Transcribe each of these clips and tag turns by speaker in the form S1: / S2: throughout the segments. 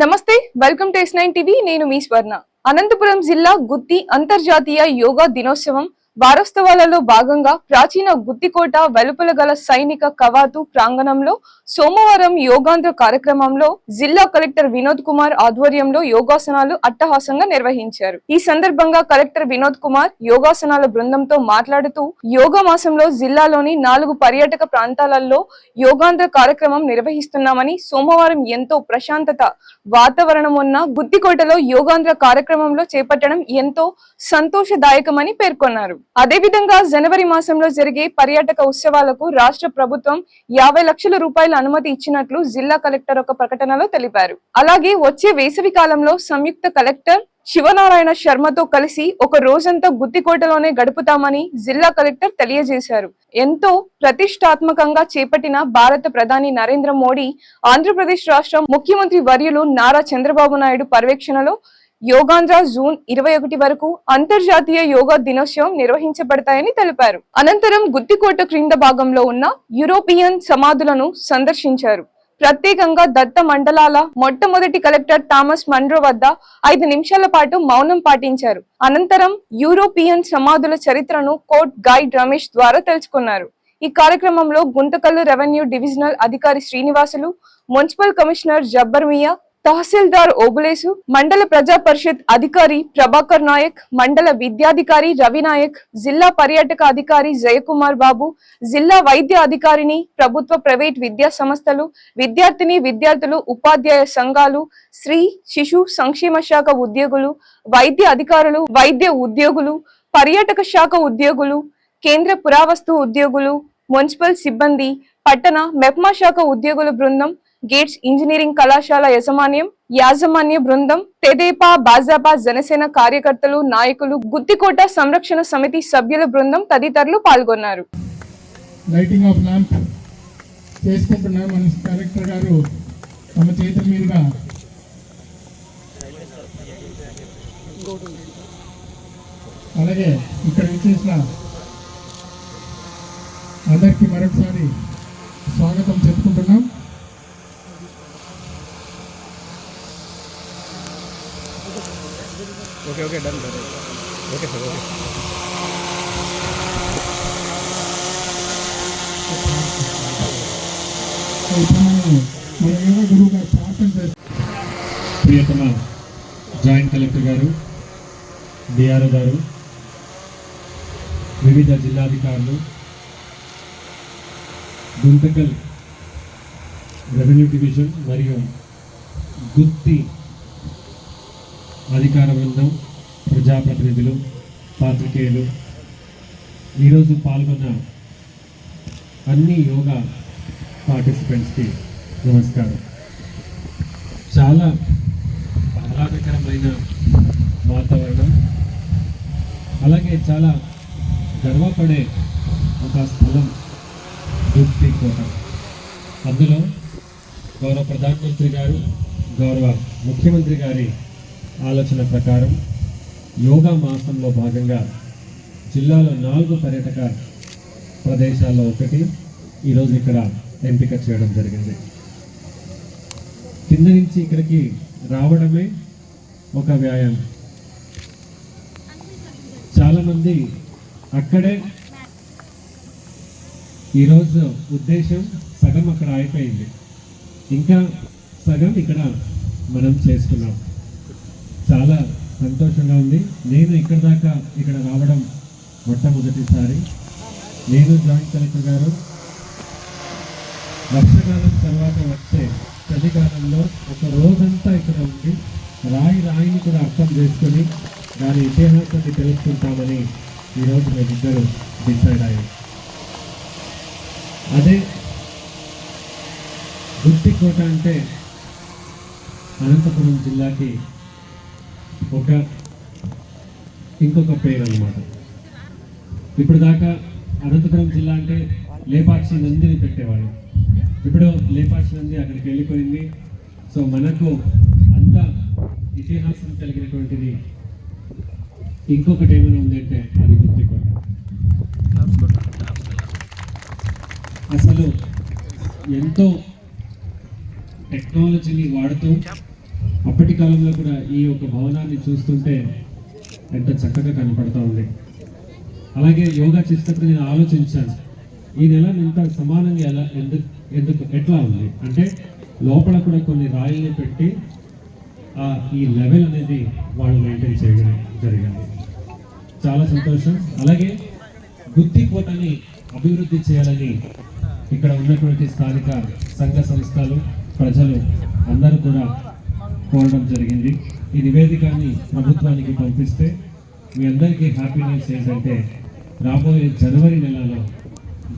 S1: నమస్తే welcome to S nine TV. నేను మీ స్వర్ణ. అనంతపురం జిల్లా గుత్తి అంతర్జాతీయ యోగా దినోత్సవం వారోత్సవాలలో భాగంగా ప్రాచీన గుత్తికోట వెలుపల గల సైనిక కవాతు ప్రాంగణంలో సోమవారం యోగాంధ్ర కార్యక్రమంలో జిల్లా కలెక్టర్ వినోద్ కుమార్ ఆధ్వర్యంలో యోగాసనాలు అట్టహాసంగా నిర్వహించారు. ఈ సందర్భంగా కలెక్టర్ వినోద్ కుమార్ యోగాసనాల బృందంతో మాట్లాడుతూ యోగా మాసంలో జిల్లాలోని నాలుగు పర్యాటక ప్రాంతాలలో యోగాంధ్ర కార్యక్రమం నిర్వహిస్తున్నామని సోమవారం ఎంతో ప్రశాంతత వాతావరణం ఉన్న గుత్తికోటలో యోగాంధ్ర కార్యక్రమంలో చేపట్టడం ఎంతో సంతోషదాయకమని పేర్కొన్నారు. అదేవిధంగా జనవరి మాసంలో జరిగే పర్యాటక ఉత్సవాలకు రాష్ట్ర ప్రభుత్వం యాభై లక్షల రూపాయల అనుమతి ఇచ్చినట్లు జిల్లా కలెక్టర్ ఒక ప్రకటనలో తెలిపారు. అలాగే వచ్చే వేసవి కాలంలో సంయుక్త కలెక్టర్ శివనారాయణ శర్మతో కలిసి ఒక రోజంతా గుత్తికోటలోనే గడుపుతామని జిల్లా కలెక్టర్ తెలియజేశారు. ఎంతో ప్రతిష్టాత్మకంగా చేపట్టిన భారత ప్రధాని నరేంద్ర మోడీ ఆంధ్రప్రదేశ్ రాష్ట్ర ముఖ్యమంత్రి వర్యులు నారా చంద్రబాబు నాయుడు పర్యవేక్షణలో యోగాంధ్ర జూన్ ఇరవై ఒకటి వరకు అంతర్జాతీయ యోగా దినోత్సవం నిర్వహించబడతాయని తెలిపారు. అనంతరం గుత్తికోట క్రింద భాగంలో ఉన్న యూరోపియన్ సమాధులను సందర్శించారు. ప్రత్యేకంగా దత్త మండలాల మొట్టమొదటి కలెక్టర్ థామస్ మన్రో వద్ద ఐదు నిమిషాల పాటు మౌనం పాటించారు. అనంతరం యూరోపియన్ సమాధుల చరిత్రను కోర్ట్ గైడ్ రమేష్ ద్వారా తెలుసుకున్నారు. ఈ కార్యక్రమంలో గుంతకల్లు రెవెన్యూ డివిజనల్ అధికారి శ్రీనివాసులు మున్సిపల్ కమిషనర్ జబ్బర్ మియా తహసీల్దార్ ఓబులేసు మండల ప్రజా పరిషత్ అధికారి ప్రభాకర్ నాయక్ మండల విద్యాధికారి రవి నాయక్ జిల్లా పర్యాటక అధికారి జయకుమార్ బాబు జిల్లా వైద్య అధికారిని ప్రభుత్వ ప్రైవేట్ విద్యా సంస్థలు విద్యార్థిని విద్యార్థులు ఉపాధ్యాయ సంఘాలు స్త్రీ శిశు సంక్షేమ శాఖ ఉద్యోగులు వైద్య అధికారులు వైద్య ఉద్యోగులు పర్యాటక శాఖ ఉద్యోగులు కేంద్ర పురావస్తు ఉద్యోగులు మున్సిపల్ సిబ్బంది పట్టణ మెప్మా శాఖ ఉద్యోగుల బృందం గేట్స్ ఇంజనీరింగ్ కళాశాల యజమాన్యం యాజమాన్య బృందం తెదేపా భాజపా జనసేన కార్యకర్తలు నాయకులు గుత్తికోట సంరక్షణ సమితి సభ్యుల బృందం తదితరులు పాల్గొన్నారు.
S2: లైటింగ్ ఆఫ్ ల్యాంప్ చేసుకుంటున్నారు మన కలెక్టర్ గారు తమ చేతుల మీదుగా. అలాగే ఇక్కడ విచ్చేసిన అందరికీ మరొకసారి
S3: okay okay done done. Okay sir okay.
S4: ప్రియతమ జాయింట్ కలెక్టర్ గారు డిఆర్ఓ గారు వివిధ జిల్లాధికారులు గుంతకల్ రెవెన్యూ డివిజన్ మరియు గుత్తి అధికార బృందం ప్రజాప్రతినిధులు పాత్రికేయులు. ఈరోజు పాల్గొన్న అన్ని యోగా పార్టిసిపెంట్స్కి నమస్కారం. చాలా ఆహ్లాదకరమైన వాతావరణం. అలాగే చాలా గర్వపడే ఒక స్థలం గుత్తి కోట అందులో గౌరవ ప్రధానమంత్రి గారు గౌరవ ముఖ్యమంత్రి గారి ఆలోచన ప్రకారం యోగా మాసంలో భాగంగా జిల్లాలో నాలుగు పర్యాటక ప్రదేశాల్లో ఒకటి ఈరోజు ఇక్కడ ఎంపిక చేయడం జరిగింది. కింద నుంచి ఇక్కడికి రావడమే ఒక వ్యాయామం. చాలామంది అక్కడే ఈరోజు ఉద్దేశం సగం అక్కడ అయిపోయింది ఇంకా సగం ఇక్కడ మనం చేసుకున్నాం చాలా సంతోషంగా ఉంది. నేను ఇక్కడ దాకా ఇక్కడ రావడం మొట్టమొదటిసారి. నేను జాయింట్ కలెక్టర్ గారు. వర్షకాలం తర్వాత వచ్చే చలికాలంలో ఒక రోజంతా ఇక్కడ ఉండి రాయి రాయిని కూడా అర్థం చేసుకొని దాని ఇతిహాసాన్ని తెలుసుకుంటామని ఈరోజు మేమిద్దరు డిసైడ్ అయ్యాం అదే గుత్తికోట అంటే అనంతపురం జిల్లాకి ఒక ఇంకొక పేరు అన్నమాట. ఇప్పుడు దాకా అనంతపురం జిల్లా అంటే లేపాక్షి నందిని పెట్టేవాళ్ళు. ఇప్పుడు లేపాక్షి నంది అక్కడికి వెళ్ళిపోయింది. సో మనకు అంత ఇతిహాసం కలిగినటువంటిది ఇంకొకటి ఏమైనా ఉందంటే అది గుర్తికోట అసలు ఎంతో టెక్నాలజీని వాడుతూ అప్పటి కాలంలో కూడా ఈ యొక్క భవనాన్ని చూస్తుంటే ఎంత చక్కగా కనపడతా ఉంది. అలాగే యోగా చేసేటప్పుడు నేను ఆలోచించాను ఈ నెల ఇంత సమానంగా ఎలా ఎందుకు ఎందుకు ఎట్లా ఉంది? అంటే లోపల కూడా కొన్ని రాయిల్ని పెట్టి ఆ ఈ లెవెల్ అనేది వాళ్ళు మెయింటైన్ చేయడం జరిగింది. చాలా సంతోషం. అలాగే గుత్తి కోటని అభివృద్ధి చేయాలని ఇక్కడ ఉన్నటువంటి స్థానిక సంఘ సంస్థలు ప్రజలు అందరూ కూడా కోరడం జరిగింది. ఈ నివేదికని ప్రభుత్వానికి పంపిస్తే మీ అందరికీ హ్యాపీనెస్ ఏంటంటే రాబోయే జనవరి నెలలో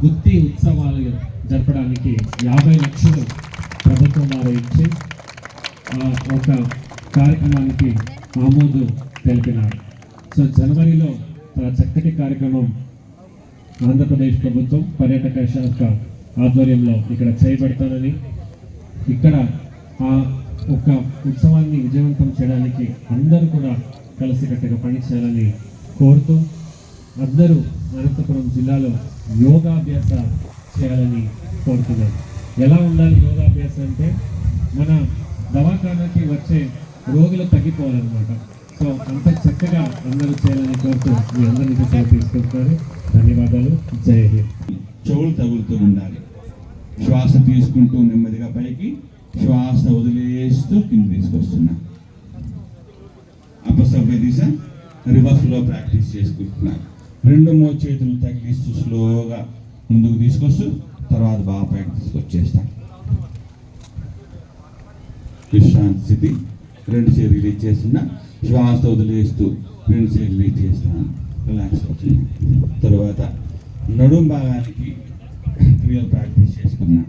S4: గుత్తి ఉత్సవాలు జరపడానికి యాభై లక్షలు ప్రభుత్వం వారు ఇచ్చి ఆ ఒక కార్యక్రమానికి ఆమోదం తెలిపినారు. సో జనవరిలో చాలా చక్కటి కార్యక్రమం ఆంధ్రప్రదేశ్ ప్రభుత్వం పర్యాటక శాఖ ఆధ్వర్యంలో ఇక్కడ చేయబడతానని ఇక్కడ ఆ ఒక ఉత్సవాన్ని విజయవంతం చేయడానికి అందరూ కూడా కలిసికట్టుగా పనిచేయాలని కోరుతూ అందరూ అనంతపురం జిల్లాలో యోగాభ్యాస చేయాలని కోరుతున్నారు ఎలా ఉండాలి యోగాభ్యాసం అంటే మన దవాఖానాకి వచ్చే రోగులు తగ్గిపోవాలన్నమాట. సో అంత చక్కగా అందరూ చేయాలని కోరుతూ మీ అందరినీ తీసుకుంటున్నారు ధన్యవాదాలు. జయ హింద్.
S5: చెవులు తగులుతూ ఉండాలి. శ్వాస తీసుకుంటూ నెమ్మదిగా పైకి శ్వాస వదిలేస్తూ కింద తీసుకొస్తున్నా. అపసవ్య దిశ రివర్స్లో ప్రాక్టీస్ చేసుకుంటున్నాను రెండు మూడు చేతులు తగిలిస్తూ స్లోగా ముందుకు తీసుకొస్తూ తర్వాత బాగా పైకి తీసుకొచ్చేస్తాను విశ్రాంతి స్థితి. రెండు చేతులు రిలీజ్ చేస్తున్నా. శ్వాస వదిలేస్తూ రెండు చేతులు రిలీజ్ చేస్తాను రిలాక్స్ అవుతుంది తర్వాత నడుం భాగానికి క్రియలు ప్రాక్టీస్ చేసుకున్నా.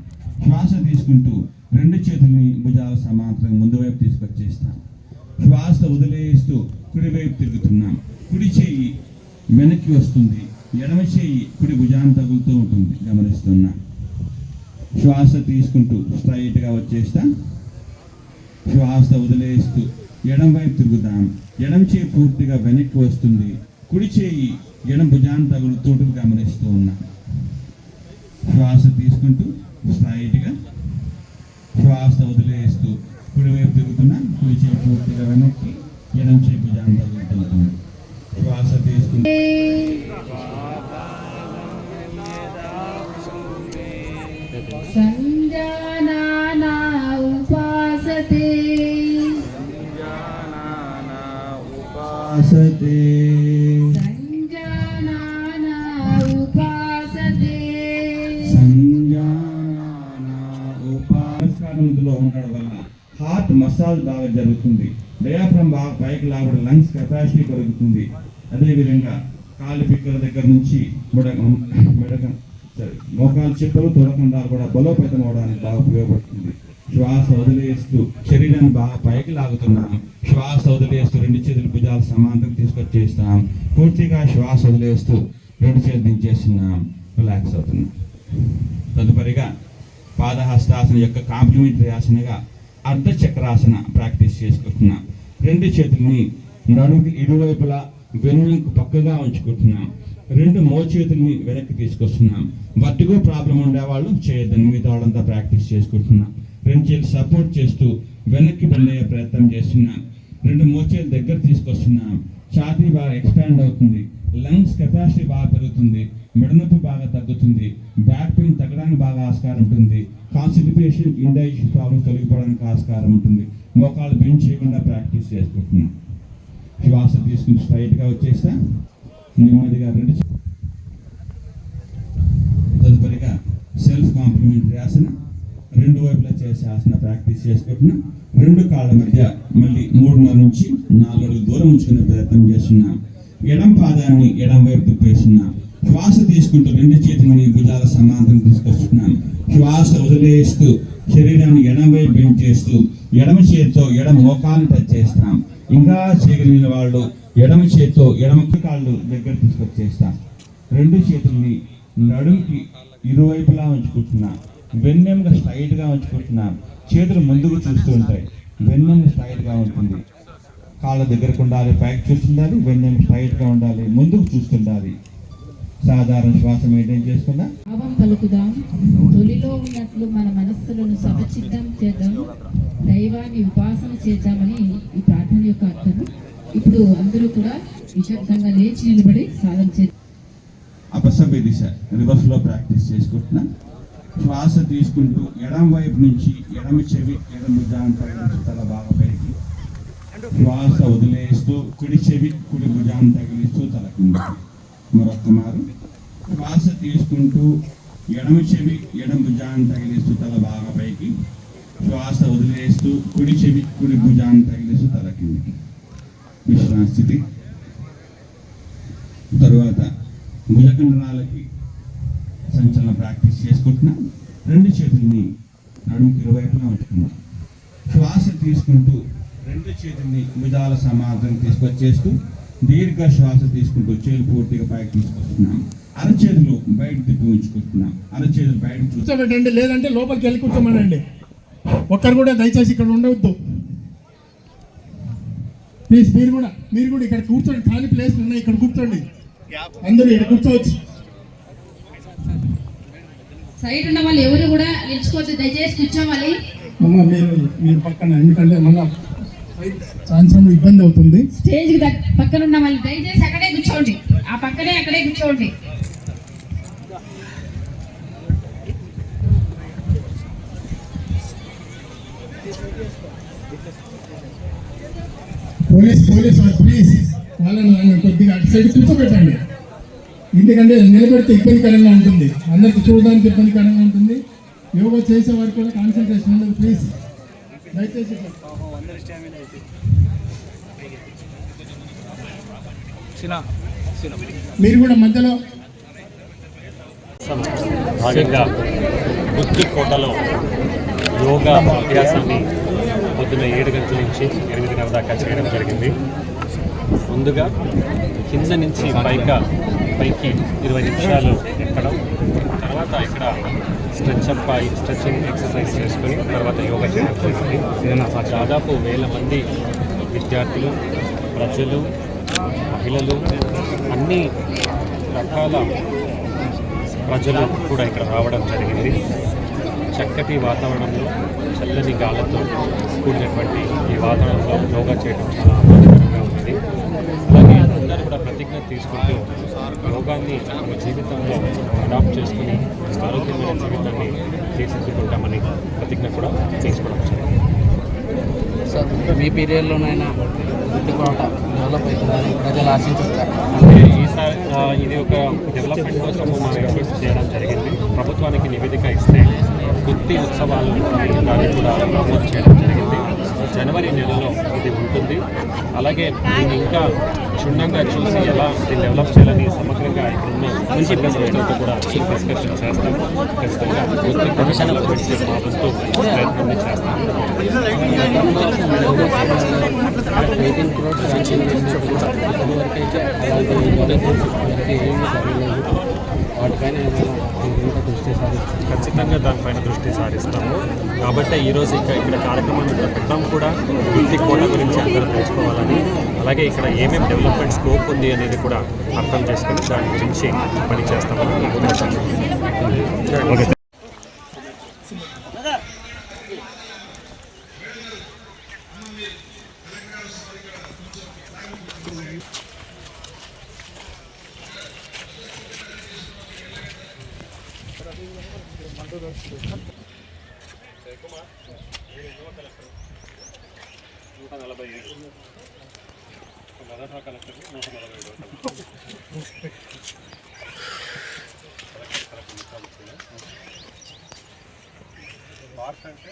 S5: శ్వాస తీసుకుంటూ రెండు చేతుల్ని భుజాల సమాంతరంగా ముందు వైపు తీసుకొచ్చేస్తాం శ్వాస వదిలేస్తూ కుడివైపు తిరుగుతున్నాం కుడి చేయి వెనక్కి వస్తుంది. ఎడమ చేయి కుడి భుజాన్ని తగులుతూ ఉంటుంది. గమనిస్తున్నా. శ్వాస తీసుకుంటూ స్ట్రైట్గా వచ్చేస్తాం. శ్వాస వదిలేస్తూ ఎడం వైపు తిరుగుదాం ఎడం చేయి పూర్తిగా వెనక్కి వస్తుంది. కుడి చేయి ఎడం భుజాన్ని తగులుతూ గమనిస్తూ ఉన్నాం. శ్వాస తీసుకుంటూ స్ట్రైట్గా శ్వాస వదిలేస్తూ కుడివైపు తిరుగుతున్నా కుడి చేయి పూర్తిగా వెనక్కి ఎడం చేయి భుజాన్ని తగులుతున్నాం శ్వాస తీసుకుంటే ఉపాసతే
S6: ఉపాసతే
S5: ఉపస్కారంలో ఉండడం వల్ల హార్ట్ మసాజ్ బాగా జరుగుతుంది. డయాఫ్రమ్ బాగా పైకి లాగడం లంగ్స్ కెపాసిటీ పెరుగుతుంది. అదేవిధంగా కాలు పిక్కల దగ్గర నుంచి బుడగం మెడగం సరే మోకాలు చెప్పులు తొడకండాలు కూడా బలోపేతం అవడానికి బాగా ఉపయోగపడుతుంది. శ్వాస వదిలేస్తూ శరీరాన్ని బాగా పైకి లాగుతున్నాం శ్వాస వదిలేస్తూ రెండు చేతులు భుజాలు సమాంతరం తీసుకొచ్చేస్తున్నాం. పూర్తిగా శ్వాస వదిలేస్తూ రెండు చేతులు దించేస్తున్నాం. రిలాక్స్ అవుతున్నాం. తదుపరిగా పాదహస్తాసన యొక్క కాంప్లిమెంటరీ ఆసనగా అర్ధ చక్రాసన ప్రాక్టీస్ చేసుకుంటున్నాం. రెండు చేతుల్ని నడుముకి ఇరువైపులా వెన్నుకు పక్కగా ఉంచుకుంటున్నాం. రెండు మోచేతుల్ని వెనక్కి తీసుకొస్తున్నాం. వర్టిగో ప్రాబ్లం ఉండేవాళ్ళు చేయొద్దని మిగతా వాళ్ళంతా ప్రాక్టీస్ చేసుకుంటున్నాం. రెండు చేతులు సపోర్ట్ చేస్తూ వెనక్కి వెళ్ళే ప్రయత్నం చేస్తున్నాం. రెండు మోచేతులు దగ్గర తీసుకొస్తున్నాం. ఛాతీ బాగా ఎక్స్పాండ్ అవుతుంది. లంగ్స్ కెపాసిటీ బాగా పెరుగుతుంది మెడనొప్పి బాగా తగ్గుతుంది బ్యాక్ పెయిన్ తగ్గడానికి బాగా ఆస్కారం ఉంటుంది కాన్స్టిపేషన్ ఇండైజెషన్ ప్రాబ్లమ్స్ తొలగిపోవడానికి ఆస్కారం ఉంటుంది. మోకాలు బెండ్ చేయకుండా ప్రాక్టీస్ చేసుకుంటున్నాం. శ్వాస తీసుకుని స్ట్రైట్గా వచ్చేస్తా. నెమ్మదిగా రెండు తదుపరిగా సెల్ఫ్ కాంప్లిమెంటరీ ఆసన. రెండు వైపులా చేసే ఆసన ప్రాక్టీస్ చేసుకుంటున్నాం. రెండు కాళ్ళ మధ్య మళ్ళీ మూడున్నర నుంచి నాలుగు అడుగులు దూరం ఉంచుకునే ప్రయత్నం చేస్తున్నాం. ఎడం పాదాన్ని ఎడం వైపు తిప్పేస్తున్నాను శ్వాస తీసుకుంటూ రెండు చేతులని భుజాల సమాంతరం తీసుకొస్తున్నాం శ్వాస వదిలేస్తూ శరీరాన్ని ఎడం వైపు బెండ్ చేస్తూ ఎడమ చేతితో ఎడమ మోకాలను టచ్ చేస్తాం. ఇంకా చేయగలిగిన వాళ్ళు ఎడమ చేతితో ఎడమ కాళ్ళు దగ్గర తీసుకొచ్చేస్తాం. రెండు చేతుల్ని నడుంకి ఇరువైపులా ఉంచుకుంటున్నాం. వెన్నెముక స్ట్రైట్గా ఉంచుకుంటున్నాం. చేతులు ముందుకు చూస్తూ ఉంటాయి. వెన్నెముక స్ట్రైట్గా ఉంటుంది. కాళ్ళ దగ్గరకు ఉండాలి పైకి చూస్తుండాలి వెన్నెముక స్ట్రైట్గా ఉండాలి ముందుకు చూస్తుండాలి సాధారణ శ్వాస మెయింటైన్ చేసుకున్నా
S6: భావం పలుకుదాం. తొలిలో ఉన్నట్లు మన మనస్సులను సమచిత్తం చేద్దాం.
S7: దైవాన్ని ఉపాసన చేద్దామని ఈ ప్రార్థన యొక్క అర్థము ఇప్పుడు అందరూ కూడా నిశ్శబ్దంగా లేచి నిలబడి సాధన చేద్దాం.
S5: అపసవ్య దిశ రివర్స్లో ప్రాక్టీస్ చేసుకుంటున్నా. శ్వాస తీసుకుంటూ ఎడం వైపు నుంచి ఎడమ చెవి ఎడమ భుజాన్ని తల బాగా పైకి శ్వాస వదిలేస్తూ కుడి చెవి కుడి భుజాన్ని తగిలిస్తూ తల కిందకి మారు శ్వాస తీసుకుంటూ ఎడమ చెవి ఎడమ భుజాన్ని తగిలిస్తూ తల బాగా పైకి శ్వాస వదిలేస్తూ కుడి చెవి కుడి భుజాన్ని తగిలిస్తూ తల కిందకి విశ్రాంతి స్థితి తరువాత భుజకండరాలకి సంచలన ప్రాక్టీస్ చేసుకుంటున్నాం. రెండు చేతుల్ని నడుముకి ఇరువైపులా ఉంచుకున్నాం శ్వాస తీసుకుంటూ రెండు చేతుల్ని భుజాల సమాధం తీసుకొచ్చేస్తూ దీర్ఘ శ్వాస తీసుకుంటూ చేతులు పూర్తిగా పైకి తీసుకొస్తున్నాం. అరచేతులు బయట తిప్పి ఉంచుకుంటున్నాం. అరచేతులు బయట
S2: కూర్చోబెట్టండి లేదంటే లోపలికి వెళ్ళి కూర్చోమనండి. ఒక్కరు కూడా దయచేసి ఇక్కడ ఉండవద్దు. ప్లీజ్ మీరు కూడా మీరు కూడా ఇక్కడ కూర్చోండి. ఖాళీ ప్లేస్ ఉన్నాయి ఇక్కడ కూర్చోండి. అందరూ ఇక్కడ కూర్చోవచ్చు.
S7: సైడ్ ఉన్న వాళ్ళు ఎవరు కూడా నిలుచుకోవద్దు. దయచేసి కూర్చోవాలి.
S2: అమ్మ మీరు మీరు పక్కన ఎందుకంటే మన సాయంత్రం ఇబ్బంది అవుతుంది.
S7: స్టేజ్ పక్కన ఉన్న వాళ్ళు దయచేసి అక్కడే కూర్చోండి. ఆ పక్కనే అక్కడే కూర్చోండి.
S2: పోలీస్ పోలీస్ ప్లీజ్ వాళ్ళని వాళ్ళని కొద్దిగా అటు సైడ్ కూర్చోబెట్టండి. ఎందుకంటే నిలబెడితే ఇబ్బందికరంగా ఉంటుంది. అందరికి చూడడానికి ఇబ్బందికరంగా ఉంటుంది. యోగా చేసే వారికి కూడా కాన్సన్ట్రేషన్ ఉండదు ప్లీజ్ దయచేసి. మీరు కూడా మధ్యలో.
S4: భాగంగా బుద్ధి కోటలో యోగా అభ్యాసాన్ని పొద్దున ఏడు గంటల నుంచి ఎనిమిదిన్నర దాకా చేయడం జరిగింది. ముందుగా కింద నుంచి పైగా పైకి ఇరవై నిమిషాలు ఎక్కడం తర్వాత ఇక్కడ stretch up stretching stretching exercise చేసుకొని తర్వాత యోగా చేయడం జరిగింది. దాదాపు వేల మంది విద్యార్థులు ప్రజలు మహిళలు అన్ని రకాల ప్రజలు కూడా ఇక్కడ రావడం జరిగింది. చక్కటి వాతావరణంలో చల్లని గాలతో కూడినటువంటి ఈ వాతావరణంలో యోగా చేయడం చాలా ఆనందకరంగా ఉంది. అలాగే అందరూ కూడా ప్రతిజ్ఞ తీసుకుంటూ యోగాన్ని మన జీవితంలో అడాప్ట్ చేసుకుని ఆరోగ్యమైన జీవితాన్ని తీర్చిదిద్దుకుంటామని ప్రతిజ్ఞ కూడా తీసుకోవడం జరిగింది
S8: సార్ మీ పీరియడ్లోనైనా గుర్తుకోట డెవలప్ అవుతుందని ప్రజలు ఆశించుతారు
S4: అంటే ఈసారి ఇది ఒక డెవలప్మెంట్ కోసం మనం ఎఫర్ట్స్ చేయడం జరిగింది. ప్రభుత్వానికి నివేదిక ఇస్తే గుత్తి ఉత్సవాలు దాన్ని కూడా నమోదు చేయడం జరిగింది. జనవరి నెలలో ఇది ఉంటుంది. అలాగే దీన్ని ఇంకా క్షుణ్ణంగా చూసి ఎలా దీన్ని డెవలప్ చేయాలని సమగ్రంగా ఇక్కడున్న మున్సిపల్ సంస్థలతో కూడా డిస్కషన్ చేస్తాం. ఖచ్చితంగా గుత్తి కమిషన్ మా వంతు ప్రయత్నాన్ని చేస్తాం.
S8: వాటిపైన దృష్టి సాధించారు
S4: ఖచ్చితంగా దానిపైన దృష్టి సారిస్తాము. కాబట్టి ఈరోజు ఇక్కడ ఇక్కడ కార్యక్రమాన్ని ఇక్కడ పెట్టడం కూడా వృత్తి కోట గురించి అందరూ తెలుసుకోవాలని అలాగే ఇక్కడ ఏమేమి డెవలప్మెంట్ స్కోప్ ఉంది అనేది కూడా అర్థం చేసుకుని దాని గురించి పని చేస్తామని మార్క్స్ అంటే